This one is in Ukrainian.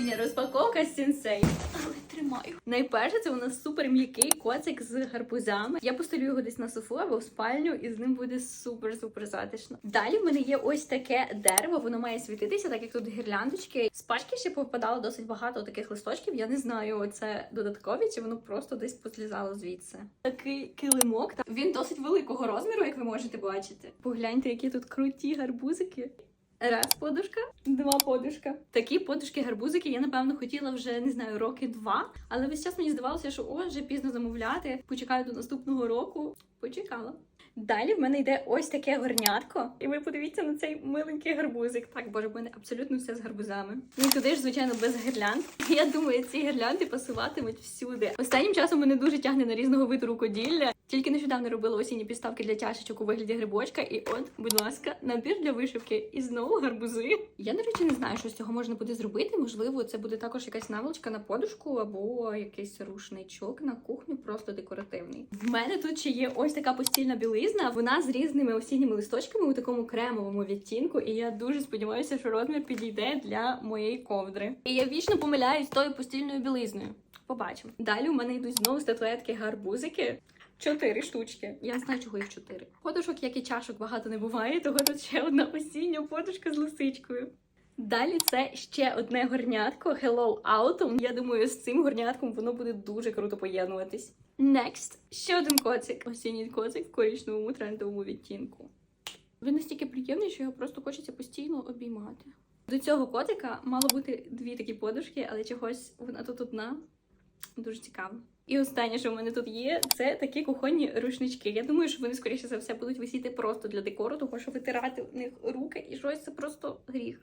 Остання розпаковка з сінсей. Але тримаю. Найперше, це у нас супер м'який коцик з гарбузами. Я постелю його десь на софу або в спальню, і з ним буде супер-супер затишно. Далі в мене є ось таке дерево, воно має світитися, так як тут гірляндочки. З пачки ще попадало досить багато таких листочків. Я не знаю, це додаткові чи воно просто десь позлізало звідси. Такий килимок. Він досить великого розміру, як ви можете бачити. Погляньте, які тут круті гарбузики. Раз подушка, два подушка. Такі подушки-гарбузики я напевно хотіла вже не знаю роки два, але весь час мені здавалося, що о, вже пізно замовляти. Почекаю до наступного року. Почекала. Далі в мене йде ось таке горнятко, і ви подивіться на цей миленький гарбузик. Так, боже, в мене абсолютно все з гарбузами. Ну і туди ж, звичайно, без гірлянд. Я думаю, ці гірлянди пасуватимуть всюди. Останнім часом мене дуже тягне на різного виду рукоділля. Тільки нещодавно робила осінні підставки для чашечок у вигляді грибочка, і от, будь ласка, набір для вишивки. І знову гарбузи. Я, до речі, не знаю, що з цього можна буде зробити. Можливо, це буде також якась наволочка на подушку або якийсь рушничок на кухню, просто декоративний. В мене тут ще є ось така постільна білизна. Вона з різними осінніми листочками у такому кремовому відтінку. І я дуже сподіваюся, що розмір підійде для моєї ковдри. І я вічно помиляюсь тою постільною білизною. Побачимо. Далі у мене йдуть знову статуетки гарбузики. Чотири штучки. Я не знаю, чого їх чотири. Подушок, як і чашок, багато не буває, того тут ще одна осіння подушка з лисичкою. Далі це ще одне горнятко Hello Autumn. Я думаю, з цим горнятком воно буде дуже круто поєднуватись. Next. Ще один коцик. Осінній коцик в коричневому трендовому відтінку. Він настільки приємний, що його просто хочеться постійно обіймати. До цього котика мало бути дві такі подушки, але чогось вона тут одна. Дуже цікаво. І останнє, що в мене тут є, це такі кухонні рушнички. Я думаю, що вони, скоріше за все, будуть висіти просто для декору, тому що витирати в них руки і щось це просто гріх.